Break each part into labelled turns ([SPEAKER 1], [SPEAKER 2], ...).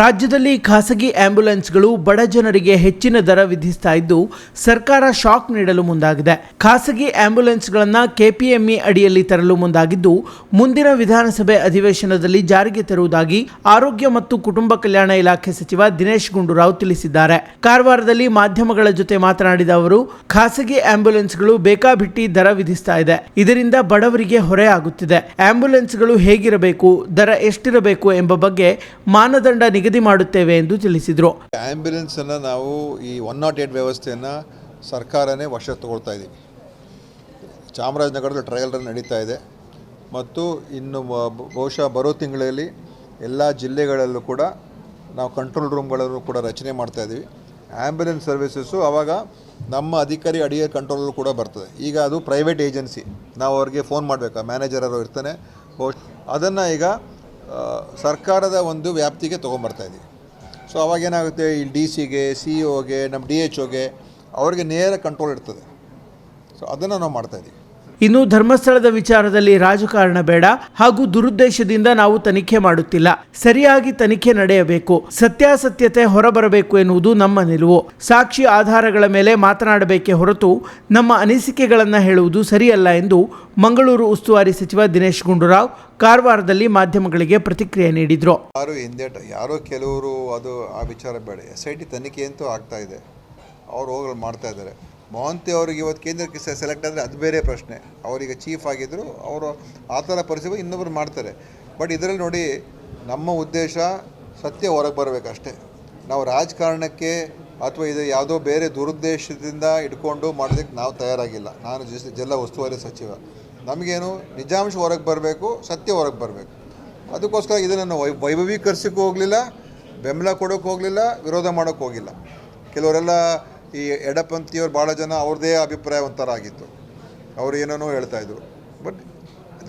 [SPEAKER 1] ರಾಜ್ಯದಲ್ಲಿ ಖಾಸಗಿ ಆಂಬ್ಯುಲೆನ್ಸ್ಗಳು ಬಡ ಜನರಿಗೆ ಹೆಚ್ಚಿನ ದರ ವಿಧಿಸ್ತಾ ಇದ್ದು, ಸರ್ಕಾರ ಶಾಕ್ ನೀಡಲು ಮುಂದಾಗಿದೆ. ಖಾಸಗಿ ಆಂಬ್ಯುಲೆನ್ಸ್ಗಳನ್ನು ಕೆಪಿಎಂಇ ಅಡಿಯಲ್ಲಿ ತರಲು ಮುಂದಾಗಿದ್ದು, ಮುಂದಿನ ವಿಧಾನಸಭೆ ಅಧಿವೇಶನದಲ್ಲಿ ಜಾರಿಗೆ ತರುವುದಾಗಿ ಆರೋಗ್ಯ ಮತ್ತು ಕುಟುಂಬ ಕಲ್ಯಾಣ ಇಲಾಖೆ ಸಚಿವ ದಿನೇಶ್ ಗುಂಡೂರಾವ್ ತಿಳಿಸಿದ್ದಾರೆ. ಕಾರವಾರದಲ್ಲಿ ಮಾಧ್ಯಮಗಳ ಜೊತೆ ಮಾತನಾಡಿದ ಅವರು, ಖಾಸಗಿ ಆಂಬ್ಯುಲೆನ್ಸ್ಗಳು ಬೇಕಾಬಿಟ್ಟಿ ದರ ವಿಧಿಸ್ತಾ ಇದೆ. ಇದರಿಂದ ಬಡವರಿಗೆ ಹೊರೆ ಆಗುತ್ತಿದೆ. ಆಂಬ್ಯುಲೆನ್ಸ್ಗಳು ಹೇಗಿರಬೇಕು, ದರ ಎಷ್ಟಿರಬೇಕು ಎಂಬ ಬಗ್ಗೆ ಮಾನದಂಡ ನಿಗದಿ ಮಾಡುತ್ತೇವೆ ಎಂದು ತಿಳಿಸಿದರು.
[SPEAKER 2] ಆ್ಯಂಬುಲೆನ್ಸನ್ನು ನಾವು ಈ ಒನ್ ನಾಟ್ ಏಟ್ ವ್ಯವಸ್ಥೆಯನ್ನು ಸರ್ಕಾರನೇ ವಶ ತಗೊಳ್ತಾ ಇದ್ದೀವಿ ಚಾಮರಾಜನಗರದಲ್ಲಿ ಟ್ರಯಲ್ ರನ್ ನಡೀತಾ ಇದೆ. ಮತ್ತು ಇನ್ನು ಬಹುಶಃ ಬರೋ ತಿಂಗಳಲ್ಲಿ ಎಲ್ಲ ಜಿಲ್ಲೆಗಳಲ್ಲೂ ಕೂಡ ನಾವು ಕಂಟ್ರೋಲ್ ರೂಮ್ಗಳನ್ನು ಕೂಡ ರಚನೆ ಮಾಡ್ತಾ ಇದ್ದೀವಿ ಆ್ಯಂಬುಲೆನ್ಸ್ ಸರ್ವಿಸಸ್ಸು ಆವಾಗ ನಮ್ಮ ಅಧಿಕಾರಿ ಅಡಿಯ ಕಂಟ್ರೋಲಲ್ಲೂ ಕೂಡ ಬರ್ತದೆ. ಈಗ ಅದು ಪ್ರೈವೇಟ್ ಏಜೆನ್ಸಿ ನಾವು ಅವ್ರಿಗೆ ಫೋನ್ ಮಾಡಬೇಕಾ? ಮ್ಯಾನೇಜರ್ ಅವರು ಇರ್ತಾನೆ. ಅದನ್ನು ಈಗ ಸರ್ಕಾರದ ಒಂದು ವ್ಯಾಪ್ತಿಗೆ ತೊಗೊಂಬರ್ತಾ ಇದ್ದೀವಿ ಸೊ ಅವಾಗ ಏನಾಗುತ್ತೆ? ಇಲ್ಲಿ ಡಿ ಸಿಗೆ, ಸಿ ಒಗೆ ನಮ್ಮ ಡಿ ಎಚ್ ಒಗೆ ಅವ್ರಿಗೆ ನೇರ ಕಂಟ್ರೋಲ್ ಇರ್ತದೆ. ಸೊ ಅದನ್ನು ನಾವು ಮಾಡ್ತಾ ಇದ್ದೀವಿ
[SPEAKER 1] ಇನ್ನು ಧರ್ಮಸ್ಥಳದ ವಿಚಾರದಲ್ಲಿ ರಾಜಕಾರಣ ಬೇಡ ಹಾಗೂ ದುರುದ್ದೇಶದಿಂದ ನಾವು ತನಿಖೆ ಮಾಡುತ್ತಿಲ್ಲ. ಸರಿಯಾಗಿ ತನಿಖೆ ನಡೆಯಬೇಕು. ಸತ್ಯಾಸತ್ಯತೆ ಹೊರಬರಬೇಕು ಎನ್ನುವುದು ನಮ್ಮ ನಿಲುವು. ಸಾಕ್ಷಿ ಆಧಾರಗಳ ಮೇಲೆ ಮಾತನಾಡಬೇಕೇ ಹೊರತು ನಮ್ಮ ಅನಿಸಿಕೆಗಳನ್ನು ಹೇಳುವುದು ಸರಿಯಲ್ಲ ಎಂದು ಮಂಗಳೂರು ಉಸ್ತುವಾರಿ ಸಚಿವ ದಿನೇಶ್ ಗುಂಡೂರಾವ್ ಕಾರವಾರದಲ್ಲಿ ಮಾಧ್ಯಮಗಳಿಗೆ ಪ್ರತಿಕ್ರಿಯೆ ನೀಡಿದರು.
[SPEAKER 2] ಯಾರು ಹಿಂದೇಟ ಯಾರೋ ಕೆಲವರು ಅದು, ಆ ವಿಚಾರ ಬೇಡ. ಎಸ್ ಐ ಟಿ ತನಿಖೆ ಅಂತೂ ಆಗ್ತಾ ಇದೆ. ಅವ್ರು ಹೋಗಲು ಮಾಡ್ತಾ ಇದ್ದಾರೆ. ಮೋಹಂತಿ ಅವ್ರಿಗೆ ಇವತ್ತು ಕೇಂದ್ರಕ್ಕೆ ಸೆಲೆಕ್ಟ್ ಆದರೆ ಅದು ಬೇರೆ ಪ್ರಶ್ನೆ. ಅವರಿಗೆ ಚೀಫ್ ಆಗಿದ್ದರು ಅವರು ಆ ಥರ ಪರಿಸ್ಥಿತಿ ಇನ್ನೊಬ್ಬರು ಮಾಡ್ತಾರೆ. ಬಟ್ ಇದರಲ್ಲಿ ನೋಡಿ, ನಮ್ಮ ಉದ್ದೇಶ ಸತ್ಯ ಹೊರಗೆ ಬರಬೇಕಷ್ಟೇ. ನಾವು ರಾಜಕಾರಣಕ್ಕೆ ಅಥವಾ ಇದು ಯಾವುದೋ ಬೇರೆ ದುರುದ್ದೇಶದಿಂದ ಇಟ್ಕೊಂಡು ಮಾಡೋದಕ್ಕೆ ನಾವು ತಯಾರಾಗಿಲ್ಲ. ನಾನು ಜಿ, ಜಿಲ್ಲಾ ಉಸ್ತುವಾರಿ ಸಚಿವ. ನಮಗೇನು, ನಿಜಾಂಶ ಹೊರಗೆ ಬರಬೇಕು, ಸತ್ಯ ಹೊರಗೆ ಬರಬೇಕು. ಅದಕ್ಕೋಸ್ಕರ ಇದನ್ನು ವೈ, ವೈಭವೀಕರಿಸೋಕ್ಕೂ ಹೋಗಲಿಲ್ಲ, ಬೆಂಬಲ ಕೊಡೋಕ್ಕೆ ಹೋಗಲಿಲ್ಲ, ವಿರೋಧ ಮಾಡೋಕ್ಕೆ ಹೋಗಿಲ್ಲ. ಕೆಲವರೆಲ್ಲ ಈ ಎಡಪಂಥಿಯವ್ರು ಭಾಳ ಜನ ಅವ್ರದ್ದೇ ಅಭಿಪ್ರಾಯ ಒಂಥರ ಆಗಿತ್ತು ಅವ್ರು ಏನೇನೋ ಹೇಳ್ತಾಯಿದ್ರು ಬಟ್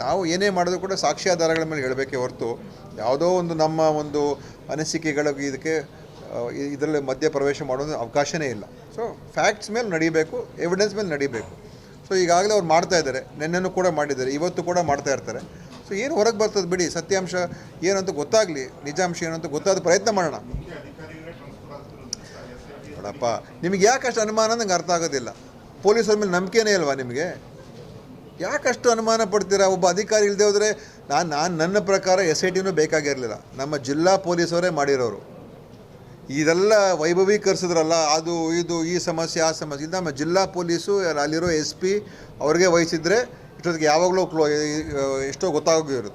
[SPEAKER 2] ನಾವು ಏನೇ ಮಾಡಿದ್ರು ಕೂಡ ಸಾಕ್ಷ್ಯಾಧಾರಗಳ ಮೇಲೆ ಹೇಳಬೇಕೇ ಹೊರತು ಯಾವುದೋ ಒಂದು ನಮ್ಮ ಒಂದು ಅನಿಸಿಕೆಗಳಿಗೆ ಇದಕ್ಕೆ ಇದರಲ್ಲಿ ಮಧ್ಯ ಪ್ರವೇಶ ಮಾಡೋದು ಅವಕಾಶವೇ ಇಲ್ಲ. ಸೊ ಫ್ಯಾಕ್ಟ್ಸ್ ಮೇಲೆ ನಡೀಬೇಕು ಎವಿಡೆನ್ಸ್ ಮೇಲೆ ನಡೀಬೇಕು. ಸೊ ಈಗಾಗಲೇ ಅವ್ರು ಮಾಡ್ತಾ ಇದ್ದಾರೆ. ನಿನ್ನೆನೂ ಕೂಡ ಮಾಡಿದ್ದಾರೆ. ಇವತ್ತು ಕೂಡ ಮಾಡ್ತಾ ಇರ್ತಾರೆ. ಸೊ ಏನು ಹೊರಗೆ ಬರ್ತದೆ ಬಿಡಿ. ಸತ್ಯಾಂಶ ಏನಂತ ಗೊತ್ತಾಗಲಿ, ನಿಜಾಂಶ ಏನಂತ ಗೊತ್ತಾದ ಪ್ರಯತ್ನ ಮಾಡೋಣ. ನೋಡಪ್ಪ, ನಿಮಗೆ ಯಾಕಷ್ಟು ಅನುಮಾನ ನಂಗೆ ಅರ್ಥ ಆಗೋದಿಲ್ಲ. ಪೊಲೀಸರ ಮೇಲೆ ನಂಬಿಕೆನೇ ಇಲ್ವಾ ನಿಮಗೆ? ಯಾಕಷ್ಟು ಅನುಮಾನ ಪಡ್ತೀರಾ? ಒಬ್ಬ ಅಧಿಕಾರಿ ಇಲ್ಲದೆ ಹೋದರೆ ನಾನು ನಾನು ನನ್ನ ಪ್ರಕಾರ ಎಸ್ ಐ ಟಿನೂ ಬೇಕಾಗಿರಲಿಲ್ಲ. ನಮ್ಮ ಜಿಲ್ಲಾ ಪೊಲೀಸವರೇ ಮಾಡಿರೋರು. ಇದೆಲ್ಲ ವೈಭವೀಕರಿಸಿದ್ರಲ್ಲ, ಅದು, ಇದು, ಈ ಸಮಸ್ಯೆ, ಆ ಸಮಸ್ಯೆ. ಇದು ನಮ್ಮ ಜಿಲ್ಲಾ ಪೊಲೀಸು ಅಲ್ಲಿರೋ ಎಸ್ ಪಿ ಅವ್ರಿಗೆ ವಹಿಸಿದ್ರೆ ಇಷ್ಟೊತ್ತಿಗೆ ಯಾವಾಗಲೂ ಕ್ಲೋ ಎಷ್ಟೋ ಗೊತ್ತಾಗೋಗಿರೋದು.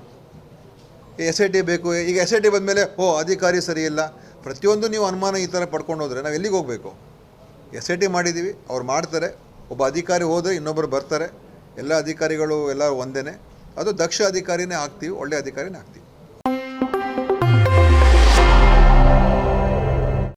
[SPEAKER 2] ಎಸ್ ಐ ಟಿ ಬೇಕು, ಈಗ ಎಸ್ ಐ ಟಿ ಬಂದಮೇಲೆ, ಓ, ಅಧಿಕಾರಿ ಸರಿ ಇಲ್ಲ. ಪ್ರತಿಯೊಂದು ನೀವು ಅನುಮಾನ ಈ ಥರ ಪಡ್ಕೊಂಡು ಹೋದರೆ ನಾವು ಎಲ್ಲಿಗೆ ಹೋಗಬೇಕು? ಎಸ್ ಐ ಟಿ ಮಾಡಿದ್ದೀವಿ, ಅವ್ರು ಮಾಡ್ತಾರೆ. ಒಬ್ಬ ಅಧಿಕಾರಿ ಹೋದರೆ ಇನ್ನೊಬ್ಬರು ಬರ್ತಾರೆ. ಎಲ್ಲ ಅಧಿಕಾರಿಗಳು ಎಲ್ಲ ಒಂದೇ ಅದು ದಕ್ಷ ಅಧಿಕಾರಿನೇ ಆಗ್ತೀವಿ, ಒಳ್ಳೆ ಅಧಿಕಾರಿನೇ ಆಗ್ತೀವಿ.